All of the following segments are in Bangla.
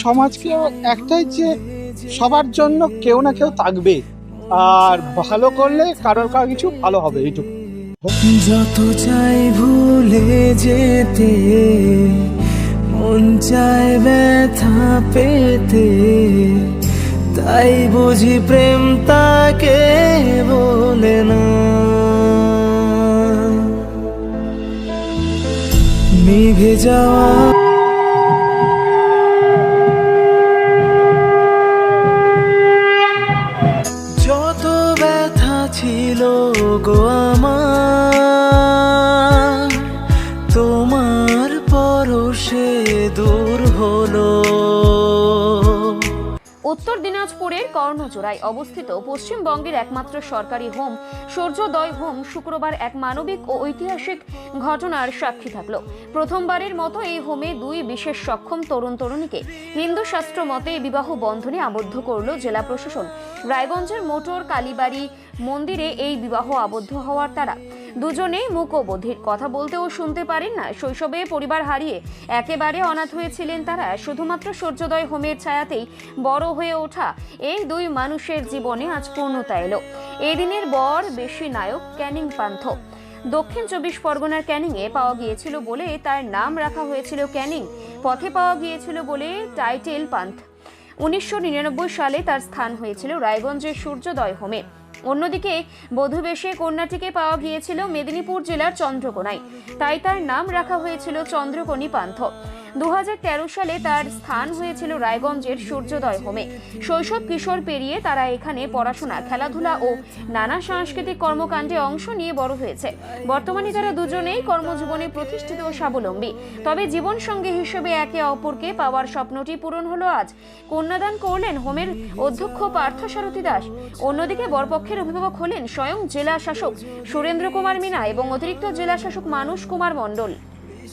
সমাজকে একটাই যে সবার জন্য কেউ না কেউ থাকবে। আর ভালো করলে কারোর কারও কিছু ভালো হবে, এইটুকু। যত চাই ভুলে যেতে, মন চায় ব্যথা পেতে, তাই বুঝি প্রেম তাকে বলে না। নিভে যাওয়া গো আমার দিনাজপুরের কর্ণজোড়ায় অবস্থিত পশ্চিমবঙ্গের একমাত্র সরকারি হোম, সূর্যোদয় হোম শুক্রবার এক মানবিক ও ঐতিহাসিক ঘটনার সাক্ষী থাকল। প্রথমবারের মতো এই হোমে দুই বিশেষ সক্ষম তরুণ তরুণীকে হিন্দু শাস্ত্র মতে বিবাহ বন্ধনে আবদ্ধ করল জেলা প্রশাসন। রায়গঞ্জের মোটর কালীবাড়ি মন্দিরে এই বিবাহ আবদ্ধ হওয়ার তারা দুজনেই মুকবধির কথা বলতেও শুনতে পারেন না। শৈশবে পরিবার হারিয়ে একেবারে অনাথ হয়েছিলেন তারা। শুধুমাত্র সূর্যোদয় হোমের ছায়াতেই বড় হয়ে ওঠা এই দুই মানুষের জীবনে আজ পূর্ণতা এলো। এই দিনের বর বেশি নায়ক ক্যানিং পান্থ। দক্ষিণ চব্বিশ পরগনার ক্যানিংয়ে পাওয়া গিয়েছিল বলে তার নাম রাখা হয়েছিল ক্যানিং। পথে পাওয়া গিয়েছিল বলে টাইটেল পান্থ। উনিশশো নিরানব্বই সালে তার স্থান হয়েছিল রায়গঞ্জের সূর্যোদয় হোমে। অন্যদিকে বধুবেশে কন্যাটিকে পাওয়া গিয়েছিল মেদিনীপুর জেলার চন্দ্রকোনায়। তাই তার নাম রাখা হয়েছিল চন্দ্রকোণী পান্থ। দু হাজার তেরো সালে তার স্থান হয়েছিল রায়গঞ্জের সূর্যোদয় হোমে। শৈশব কিশোর পেরিয়ে তারা এখানে পড়াশোনা, খেলাধুলা ও নানা সাংস্কৃতিক কর্মকাণ্ডে অংশ নিয়ে বড় হয়েছে। বর্তমানে তারা দুজনেই কর্মজীবনে প্রতিষ্ঠিত ও স্বাবলম্বী। তবে জীবন সঙ্গী হিসেবে একে অপরকে পাওয়ার স্বপ্নটি পূরণ হলো আজ। কন্যাদান করলেন হোমের অধ্যক্ষ পার্থসারথী দাস। অন্যদিকে বরপক্ষের অভিভাবক হলেন স্বয়ং জেলা শাসক সুরেন্দ্র কুমার মিনা এবং অতিরিক্ত জেলা শাসক মানুষ কুমার মণ্ডল।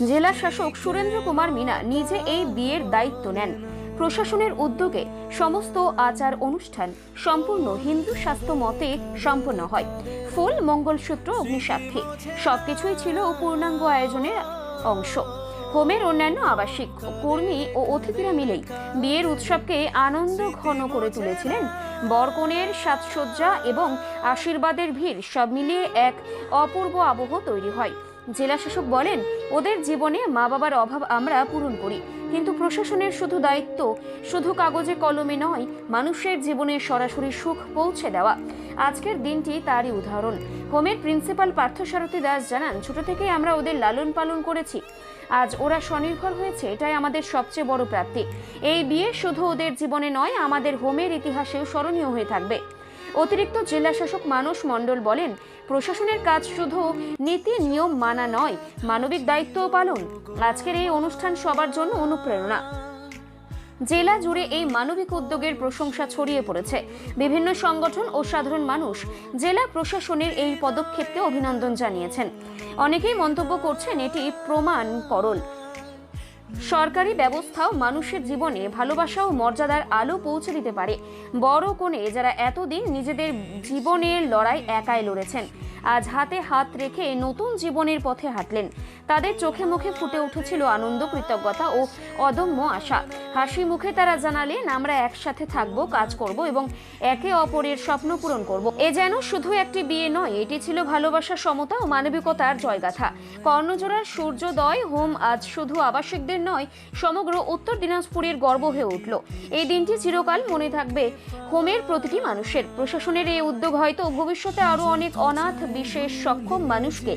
জেলা শাসক সুরেন্দ্র কুমার মিনা নিজে এই বিয়ের দায়িত্ব নেন। প্রশাসনের উদ্যোগে সমস্ত আচার অনুষ্ঠান সম্পূর্ণ হিন্দু শাস্ত্র মতে সম্পন্ন হয়। ফুল মঙ্গলসূত্র অগ্নিসাক্ষী সবকিছুই ছিল পূর্ণাঙ্গ আয়োজনের অংশ। হোমের অন্যান্য আবাসিক কর্মী ও অতিথিরা মিলেই বিয়ের উৎসবকে আনন্দ ঘন করে তুলেছিলেন। বরকনের সাজসজ্জা এবং আশীর্বাদের ভিড় সব মিলিয়ে এক অপূর্ব আবহ তৈরি হয়। জেলা শাসক বলেন, ওদের জীবনে মা বাবার অভাব আমরা পূরণ করি। কিন্তু প্রশাসনের শুধু দায়িত্ব, শুধু কাগজে কলমে নয়, মানুষের জীবনে সরাসরি সুখ পৌঁছে দেওয়া। আজকের দিনটি তারই উদাহরণ। হোমের প্রিন্সিপাল পার্থসারথী দাস জানান, ছোট থেকেই আমরা ওদের লালন পালন করেছি। আজ ওরা স্বনির্ভর হয়েছে, এটাই আমাদের সবচেয়ে বড় প্রাপ্তি। এই বিয়ে শুধু ওদের জীবনে নয়, আমাদের হোমের ইতিহাসেও স্মরণীয় হয়ে থাকবে। অতিরিক্ত জেলা শাসক মানস মণ্ডল বলেন, প্রশাসনের কাজ শুধু নীতি, নিয়ম মানা নয়, মানবিক দায়িত্বও পালন। আজকের এই অনুষ্ঠান সবার জন্য অনুপ্রেরণা। জেলা জুড়ে এই মানবিক উদ্যোগের প্রশংসা ছড়িয়ে পড়েছে। বিভিন্ন সংগঠন ও সাধারণ মানুষ জেলা প্রশাসনের এই পদক্ষেপকে অভিনন্দন জানিয়েছেন। অনেকেই মন্তব্য করছেন, এটি প্রমাণ করল সরকারি ব্যবস্থাও মানুষের জীবনে ভালোবাসা ও মর্যাদার আলো পৌঁছে দিতে পারে। বড় কোণে যারা এতদিন নিজেদের জীবনের লড়াই একাই লড়েছেন, আজ হাতে হাত রেখে নতুন জীবনের পথে হাঁটলেন। তাদের চোখে মুখে ফুটে উঠেছিল আনন্দ, কৃতজ্ঞতা ও অদম্য আশা। হাসি মুখে তারা জানালেন, আমরা একসাথে থাকব, কাজ করব এবং একে অপরের স্বপ্ন পূরণ করব। এ যেন শুধু একটি বিয়ে নয়, এটি ছিল ভালোবাসা সমতা ও মানবিকতার জয়গাথা। কর্ণজোড়ার সূর্যোদয় হোম আজ শুধু আবাসিকদের নয়, সমগ্র উত্তর দিনাজপুরের গর্ব হয়ে উঠল। এই দিনটি চিরকাল মনে থাকবে হোমের প্রতিটি মানুষের। প্রশাসনের এই উদ্যোগ হয়তো ভবিষ্যতে আরও অনেক অনাথ, বিশেষ সক্ষম মানুষকে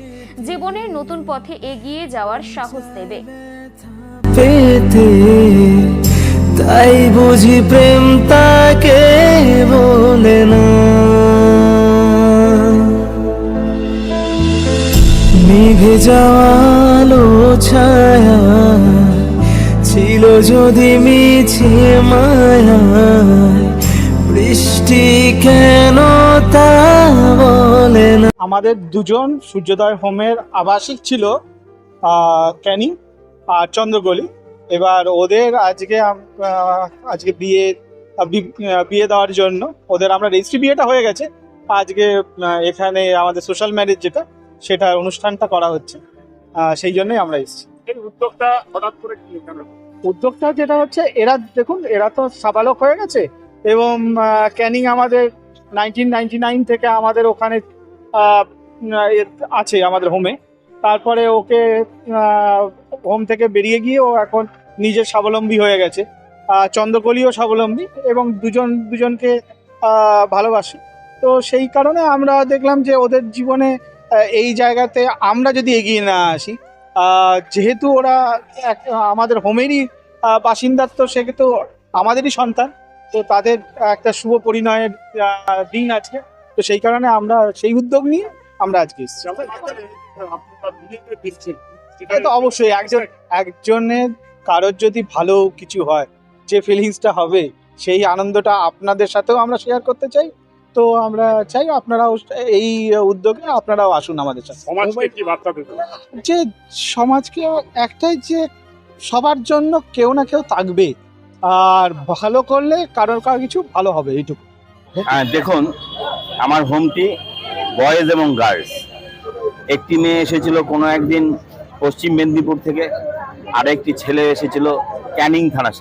জীবনের নতুন পথে এগিয়ে যাওয়ার সাহস দেবে। তাই বুঝি প্রেম তাকে বলে না। নিভে যাওয়ালো ছায়া ছিল যদি মিছে মায়া বৃষ্টি কেন তা বলে না? আমাদের দুজন সূর্যোদয় হোমের আবাসিক ছিল ক্যানি আর চন্দ্রগলি এবার ওদের আজকে আজকে বিয়ে বিয়ে দেওয়ার জন্য ওদের আমরা রেজিস্ট্রি বিয়েটা হয়ে গেছে। আজকে এখানে আমাদের সোশ্যাল ম্যারেজ যেটা সেটা অনুষ্ঠানটা করা হচ্ছে। সেই জন্যই আমরা এসেছি। এই উদ্যোগটা হঠাৎ করে উদ্যোগটা যেটা হচ্ছে, এরা দেখুন, এরা তো সাবালক হয়ে গেছে এবং ক্যানিং আমাদের নাইনটিন নাইনটি নাইন থেকে আমাদের ওখানে আছে আমাদের হোমে তারপরে ওকে হোম থেকে বেরিয়ে গিয়ে ও এখন নিজের স্বাবলম্বী হয়ে গেছে। চন্দ্রকলিও স্বাবলম্বী এবং দুজন, দুজনকে ভালোবাসে। তো সেই কারণে আমরা দেখলাম যে ওদের জীবনে এই জায়গাতে আমরা যদি এগিয়ে না আসি যেহেতু ওরা আমাদের হোমেরই বাসিন্দার তো সেক্ষেত্রে আমাদেরই সন্তান, তো তাদের একটা শুভ পরিণয়ের দিন আছে। তো সেই কারণে আমরা সেই উদ্যোগ নিয়ে আমরা আজকে এসেছি। তো অবশ্যই, একজন একজনের কারোর যদি ভালো কিছু হয়, যে ফিলিংসটা হবে, সেই আনন্দটা আপনাদের সাথেও আমরা শেয়ার করতে চাই। তো আমরা চাই আপনারাও এই উদ্যোগে আপনারাও আসুন আমাদের সাথে। যে সমাজকে একটাই যে সবার জন্য কেউ না কেউ থাকবে আর ভালো করলে কারোর কারও কিছু ভালো হবে এইটুকু। হ্যাঁ দেখুন আমার হোমটি বয়েজ এবং গার্লস। একটি মেয়ে এসেছিল কোনো একদিন পশ্চিম মেদিনীপুর থেকে আর একটি ছেলে এসেছিল ক্যানিং থানা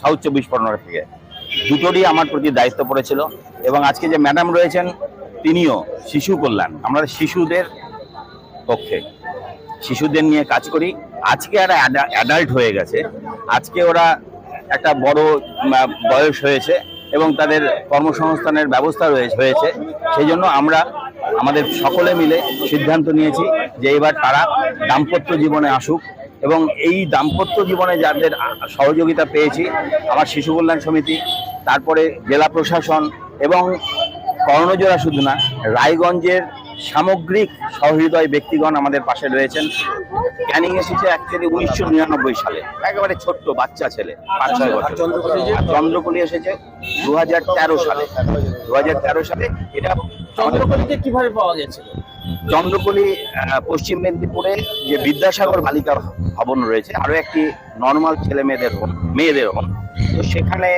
সাউথ চব্বিশ পরগনা থেকে। দুটোরই আমার প্রতি দায়িত্ব পড়েছিল এবং আজকে যে ম্যাডাম রয়েছেন তিনিও শিশু কল্যাণ, আমরা শিশুদের পক্ষে শিশুদের নিয়ে কাজ করি। আজকে আর অ্যাডাল্ট হয়ে গেছে। আজকে ওরা একটা বড় বয়স হয়েছে এবং তাদের কর্মসংস্থানের ব্যবস্থা হয়েছে। সেই জন্য আমরা আমাদের সকলে মিলে সিদ্ধান্ত নিয়েছি যে এবার তারা দাম্পত্য জীবনে আসুক। এবং এই দাম্পত্য জীবনে যাদের সহযোগিতা পেয়েছি, আমার শিশু কল্যাণ সমিতি, তারপরে জেলা প্রশাসন এবং কর্ণজোড়া শুধু না, রায়গঞ্জের সামগ্রিক সহৃদয় ব্যক্তিগণ আমাদের পাশে রয়েছেন। ক্যানিং এসেছে অ্যাকচুয়ালি উনিশশো নিরানব্বই সালে। একেবারে ছোট্ট বাচ্চা ছেলে, পাঁচ ছয় বছর। চন্দ্রকলি এসেছে দু হাজার তেরো সালে। দু তেরো সালে এটা চন্দ্রকলিতে কীভাবে পাওয়া গেছিল? চন্দ্রকলি পশ্চিম মেদিনীপুরে যে বিদ্যাসাগর বালিকা ভবন রয়েছে, আরও একটি নর্মাল ছেলে মেয়েদের হোম মেয়েদের হোম তো সেখানে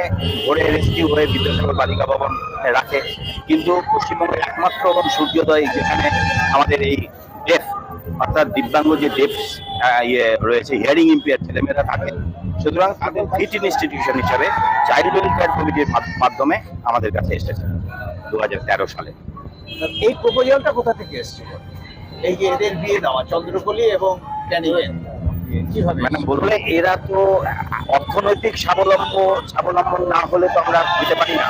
ধরে রেস্কিউ হয়ে বিদ্যাসাগর বালিকা ভবন রাখে। কিন্তু পশ্চিমবঙ্গের একমাত্র এবং সূর্যোদয় যেখানে আমাদের এই ডেফ অর্থাৎ দিব্যাঙ্গ যে ডেফ ইয়ে রয়েছে হিয়ারিং ইম্পেয়ার ছেলেমেয়েরা থাকে। সুতরাং তাদের ফিট ইনস্টিটিউশন হিসাবে চাইল্ড ওয়েলফেয়ার কমিটির মাধ্যমে আমাদের কাছে এসেছে দু হাজার তেরো সালে। এই প্রপোজালটা কোথা থেকে এসেছিল এই যে এদের বিয়ে দেওয়া চন্দ্রকলি এবং মানে বললে এরা তো অর্থনৈতিক স্বাবলম্ব স্বাবলম্বন না হলে তো আমরা দিতে পারি না।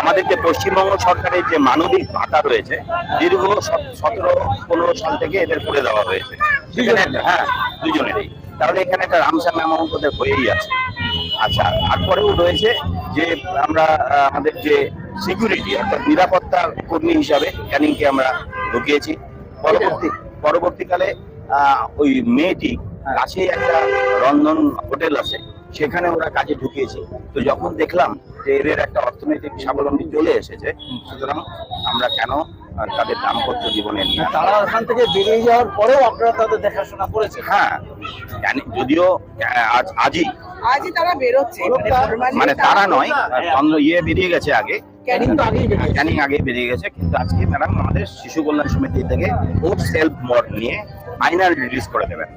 আমাদের যে পশ্চিমবঙ্গ সরকারের যে মানবিক ভাতা রয়েছে দীর্ঘ সতেরো পনেরো সাল থেকে এদের করে দেওয়া হয়েছে। হ্যাঁ দুজনেরই। তাহলে এখানে একটা রামসাম অ্যামাউন্ট ওদের হয়েই আছে। আচ্ছা তারপরেও রয়েছে যে আমরা আমাদের যে সিকিউরিটি অর্থাৎ নিরাপত্তা কর্মী হিসাবে ক্যানিংকে আমরা ঢুকিয়েছি। পরবর্তী পরবর্তীকালে আহ, ওই মেয়েটি কাছেই একটা রন্ধন হোটেল আছে সেখানে ওরা কাজে ঢুকিয়েছে। তো যখন দেখলাম যে এদের একটা অর্থনৈতিক স্বাবলম্বী চলে এসেছে সুতরাং আমরা কেন তাদের দাম্পত্য জীবনে নিয়ে তারা ওখান থেকে বেরিয়ে যাওয়ার পরেও আপনারা তাদের দেখাশোনা করেছেন? হ্যাঁ যদিও আজ আজই। আজই তারা বেরোচ্ছে। মানে মানে তারা নয় চন্দ্র ইয়ে বেরিয়ে গেছে আগে। ক্যানিং আগেই বেরিয়ে আগে বেরিয়ে গেছে কিন্তু আজকে ম্যাডাম আমাদের শিশু কল্যাণ সমিতি থেকে ওর সেলফ মড নিয়ে ফাইনাল রিলিজ করে দেবেন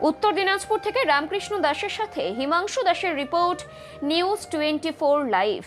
উত্তর দিনাজপুর থেকে রামকৃষ্ণ দাসের সাথে হিমাংশু দাসের report news twenty four live